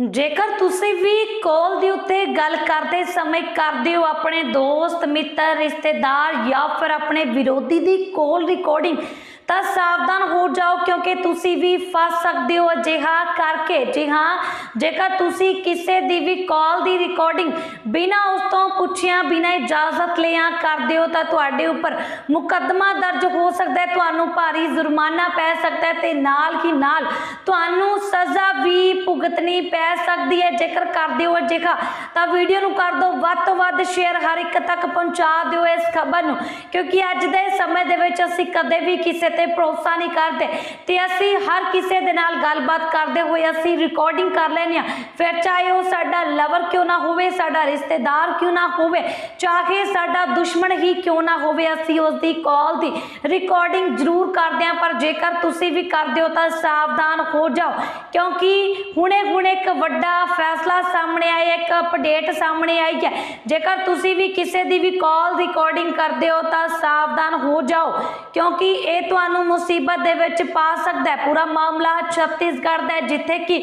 ਜੇਕਰ ਤੁਸੀਂ ਵੀ ਕਾਲ ਦੇ ਉੱਤੇ ਗੱਲ ਕਰਦੇ ਸਮੇਂ ਕਰਦੇ ਹੋ ਆਪਣੇ ਦੋਸਤ, ਮਿੱਤਰ, ਰਿਸ਼ਤੇਦਾਰ ਜਾਂ ਫਿਰ ਆਪਣੇ ਵਿਰੋਧੀ ਦੀ ਕਾਲ ਰਿਕਾਰਡਿੰਗ ਤਾਂ ਸਾਵਧਾਨ ਹੋ ਜਾਓ ਕਿਉਂਕਿ ਤੁਸੀਂ ਵੀ ਫਸ ਸਕਦੇ ਹੋ ਅਜਿਹਾ ਕਰਕੇ। ਜੀ ਹਾਂ, ਜੇਕਰ ਤੁਸੀਂ ਕਿਸੇ ਦੀ ਵੀ ਕਾਲ ਦੀ ਰਿਕਾਰਡਿੰਗ ਬਿਨਾਂ ਉਸ ਤੋਂ ਪੁੱਛਿਆ, ਬਿਨਾਂ ਇਜਾਜ਼ਤ ਲਿਆ ਕਰਦੇ ਹੋ, ਤਾਂ ਤੁਹਾਡੇ ਉੱਪਰ ਮੁਕੱਦਮਾ ਦਰਜ ਹੋ ਸਕਦਾ ਹੈ, ਤੁਹਾਨੂੰ ਭਾਰੀ ਜੁਰਮਾਨਾ ਪੈ ਸਕਦਾ ਹੈ ਤੇ ਨਾਲ ਹੀ ਨਾਲ ਤੁਹਾਨੂੰ ਭੁਗਤਣੀ ਪੈ ਸਕਦੀ ਹੈ। ਜੇਕਰ ਕਰਦੇ ਹੋ ਅਜਿਹਾ ਤਾਂ ਵੀਡੀਓ ਨੂੰ ਕਰ ਦਿਓ ਵੱਧ ਵੱਧ ਸ਼ੇਅਰ ਹਰ ਇੱਕ ਤੱਕ ਪਹੁੰਚਾ ਦਿਓ ਇਸ ਖਬਰ ਨੂੰ, ਕਿਉਂਕਿ ਅੱਜ ਦੇ ਸਮੇਂ ਦੇ ਵਿੱਚ ਅਸੀਂ ਕਦੇ ਵੀ ਕਿਸੇ ਤੇ ਭਰੋਸਾ ਨਹੀਂ ਕਰਦੇ ਤੇ ਅਸੀਂ ਹਰ ਕਿਸੇ ਦੇ ਨਾਲ ਗੱਲਬਾਤ ਕਰਦੇ ਹੋਏ ਅਸੀਂ ਰਿਕਾਰਡਿੰਗ ਕਰ ਲੈਂਦੇ ਹਾਂ। ਫਿਰ ਚਾਹੇ ਉਹ ਸਾਡਾ ਲਵਰ ਕਿਉਂ ਨਾ ਹੋਵੇ, ਸਾਡਾ ਰਿਸ਼ਤੇਦਾਰ ਕਿਉਂ ਨਾ ਹੋਵੇ, ਚਾਹੇ ਸਾਡਾ ਦੁਸ਼ਮਣ ਹੀ ਕਿਉਂ ਨਾ ਹੋਵੇ, ਅਸੀਂ ਉਸ ਦੀ ਕਾਲ ਦੀ ਰਿਕਾਰਡਿੰਗ ਜ਼ਰੂਰ ਕਰਦੇ ਹਾਂ। ਪਰ ਜੇਕਰ ਤੁਸੀਂ ਵੀ ਕਰਦੇ ਹੋ ਤਾਂ ਸਾਵਧਾਨ ਹੋ ਜਾਓ, ਕਿਉਂਕਿ ਹੁਣੇ ਹੁਣੇ ਇੱਕ ਵੱਡਾ ਫੈਸਲਾ ਸਾਹਮਣੇ ਆਇਆ, ਇੱਕ ਅਪਡੇਟ ਸਾਹਮਣੇ ਆਈ ਹੈ। ਜੇਕਰ ਤੁਸੀਂ ਵੀ ਕਿਸੇ ਦੀ ਵੀ ਕਾਲ ਰਿਕਾਰਡਿੰਗ ਕਰਦੇ ਹੋ ਤਾਂ ਸਾਵਧਾਨ ਹੋ ਜਾਓ, ਕਿਉਂਕਿ ਇਹ ਤੁਹਾਨੂੰ ਮੁਸੀਬਤ ਦੇ ਵਿੱਚ ਪਾ ਸਕਦਾ ਹੈ। ਪੂਰਾ ਮਾਮਲਾ ਛੱਤੀਸਗੜ੍ਹ ਦਾ ਹੈ, ਜਿੱਥੇ ਕਿ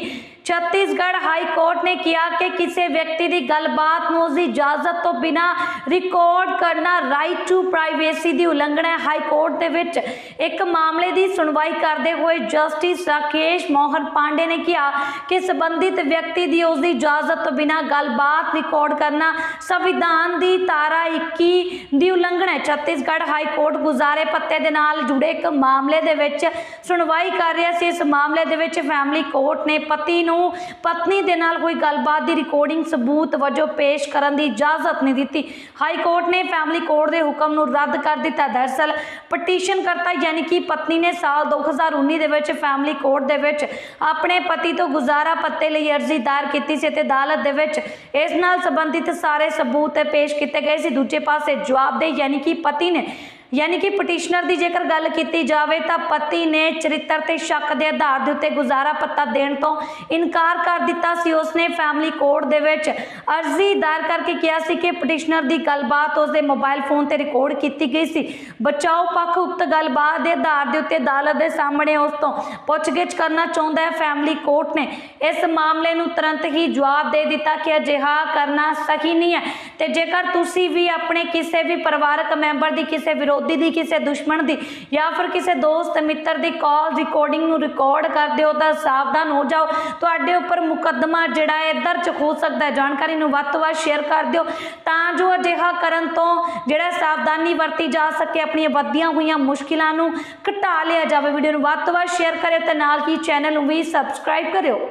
ਛੱਤੀਸਗੜ੍ਹ ਹਾਈ ਕੋਰਟ ਨੇ ਕਿਹਾ ਕਿ ਕਿਸੇ ਵਿਅਕਤੀ ਦੀ ਗੱਲਬਾਤ ਨੂੰ ਉਸਦੀ ਇਜਾਜ਼ਤ ਤੋਂ ਬਿਨਾ ਰਿਕਾਰਡ ਕਰਨਾ ਰਾਈਟ ਟੂ ਪ੍ਰਾਈਵੇਸੀ ਦੀ ਉਲੰਘਣਾ ਹੈ। ਹਾਈ ਕੋਰਟ ਦੇ ਵਿੱਚ ਇੱਕ ਮਾਮਲੇ ਦੀ ਸੁਣਵਾਈ ਕਰਦੇ ਹੋਏ ਜਸਟਿਸ ਰਾਕੇਸ਼ ਮੋਹਨ ਪਾਂਡੇ ਨੇ ਕਿਹਾ ਕਿ ਸੰਬੰਧਿਤ ਵਿਅਕਤੀ ਦੀ ਉਸਦੀ ਇਜਾਜ਼ਤ ਤੋਂ ਬਿਨਾ ਗੱਲਬਾਤ ਰਿਕਾਰਡ ਕਰਨਾ ਸੰਵਿਧਾਨ ਦੀ ਧਾਰਾ 21 ਦੀ ਉਲੰਘਣਾ ਹੈ। ਛੱਤੀਸਗੜ੍ਹ ਹਾਈ ਕੋਰਟ ਗੁਜ਼ਾਰੇ ਪੱਤੇ ਦੇ ਨਾਲ ਜੁੜੇ ਇੱਕ ਮਾਮਲੇ ਦੇ ਵਿੱਚ ਸੁਣਵਾਈ ਕਰ ਰਿਹਾ ਸੀ। ਇਸ ਮਾਮਲੇ ਦੇ ਵਿੱਚ ਫੈਮਿਲੀ ਕੋਰਟ ਨੇ ਪਤੀ ਨੂੰ ਪਤਨੀ ਦੇ ਨਾਲ ਹੋਈ ਗੱਲਬਾਤ ਦੀ ਰਿਕਾਰਡਿੰਗ ਸਬੂਤ ਵਜੋਂ ਪੇਸ਼ ਕਰਨ ਦੀ ਇਜਾਜ਼ਤ ਨਹੀਂ ਦਿੱਤੀ। ਹਾਈ ਕੋਰਟ ਨੇ ਫੈਮਿਲੀ ਕੋਰਟ ਦੇ ਹੁਕਮ ਨੂੰ ਰੱਦ ਕਰ ਦਿੱਤਾ। ਦਰਅਸਲ ਪਟੀਸ਼ਨ ਕਰਤਾ ਯਾਨੀ ਕਿ ਪਤਨੀ ਨੇ ਸਾਲ 2019 ਦੇ ਵਿੱਚ ਫੈਮਿਲੀ ਕੋਰਟ ਦੇ ਵਿੱਚ ਆਪਣੇ ਪਤੀ ਤੋਂ ਗੁਜ਼ਾਰਾ ਪੱਤੇ ਲਈ ਅਰਜ਼ੀ ਦਾਇਰ ਕੀਤੀ ਸੀ ਤੇ ਅਦਾਲਤ ਦੇ ਵਿੱਚ ਇਸ ਨਾਲ ਸੰਬੰਧਿਤ ਸਾਰੇ ਸਬੂਤ ਪੇਸ਼ ਕੀਤੇ ਗਏ ਸੀ। ਦੂਜੇ ਪਾਸੇ ਜਵਾਬ ਦੇ ਯਾਨੀ ਕਿ ਪਤੀ ਨੇ ਯਾਨੀ ਕਿ ਪਟੀਸ਼ਨਰ ਦੀ ਜੇਕਰ ਗੱਲ ਕੀਤੀ ਜਾਵੇ ਤਾਂ ਪਤੀ ਨੇ ਚਰਿੱਤਰ ਤੇ ਸ਼ੱਕ ਦੇ ਆਧਾਰ ਦੇ ਉੱਤੇ ਗੁਜ਼ਾਰਾ ਪੱਤਾ ਦੇਣ ਤੋਂ ਇਨਕਾਰ ਕਰ ਦਿੱਤਾ ਸੀ। ਉਸਨੇ ਫੈਮਿਲੀ ਕੋਰਟ ਦੇ ਵਿੱਚ ਅਰਜ਼ੀ ਦਾਇਰ ਕਰਕੇ ਕਿਹਾ ਸੀ ਕਿ ਪਟੀਸ਼ਨਰ ਦੀ ਗੱਲਬਾਤ ਉਸਦੇ ਮੋਬਾਈਲ ਫੋਨ ਤੇ ਰਿਕਾਰਡ ਕੀਤੀ ਗਈ ਸੀ। ਬਚਾਓ ਪੱਖ ਉਕਤ ਗੱਲਬਾਤ ਦੇ ਆਧਾਰ ਦੇ ਉੱਤੇ ਅਦਾਲਤ ਦੇ ਸਾਹਮਣੇ ਉਸ ਤੋਂ ਪੁੱਛਗਿੱਛ ਕਰਨਾ ਚਾਹੁੰਦਾ ਹੈ। ਫੈਮਿਲੀ ਕੋਰਟ ਨੇ ਇਸ ਮਾਮਲੇ ਨੂੰ ਤੁਰੰਤ ਹੀ ਜਵਾਬ ਦੇ ਦਿੱਤਾ ਕਿ ਅਜਿਹਾ ਕਰਨਾ ਸਹੀ ਨਹੀਂ ਹੈ ਤੇ ਜੇਕਰ ਤੁਸੀਂ ਵੀ ਆਪਣੇ ਕਿਸੇ ਵੀ ਪਰਿਵਾਰਕ ਮੈਂਬਰ ਦੀ ਕਿਸੇ ਵਿਰੋਧ ਦੀ, ਕਿਸੇ ਦੁਸ਼ਮਣ ਦੀ ਜਾਂ ਫਿਰ ਕਿਸੇ ਦੋਸਤ ਮਿੱਤਰ ਦੀ ਕਾਲ ਰਿਕਾਰਡਿੰਗ ਨੂੰ ਰਿਕਾਰਡ ਕਰਦੇ ਹੋ ਤਾਂ ਸਾਵਧਾਨ ਹੋ ਜਾਓ। ਤੁਹਾਡੇ ਉੱਪਰ ਮੁਕੱਦਮਾ ਜਿਹੜਾ ਹੈ ਦਰਜ ਹੋ ਸਕਦਾ ਹੈ। ਜਾਣਕਾਰੀ ਨੂੰ ਵੱਧ ਤੋਂ ਵੱਧ ਸ਼ੇਅਰ ਕਰ ਦਿਓ। ਤਾਂ ਜੋ ਅਜਿਹਾ ਕਰਨ ਤੋਂ ਜਿਹੜਾ ਸਾਵਧਾਨੀ ਵਰਤੀ ਜਾ ਸਕੇ, ਆਪਣੀਆਂ ਵੱਧਦੀਆਂ ਹੋਈਆਂ ਮੁਸ਼ਕਿਲਾਂ ਨੂੰ ਘਟਾ ਲਿਆ ਜਾਵੇ। ਵੀਡੀਓ ਨੂੰ ਵੱਧ ਤੋਂ ਵੱਧ ਸ਼ੇਅਰ ਕਰਿਓ ਤੇ ਨਾਲ ਹੀ ਚੈਨਲ ਨੂੰ ਵੀ ਸਬਸਕ੍ਰਾਈਬ ਕਰਿਓ।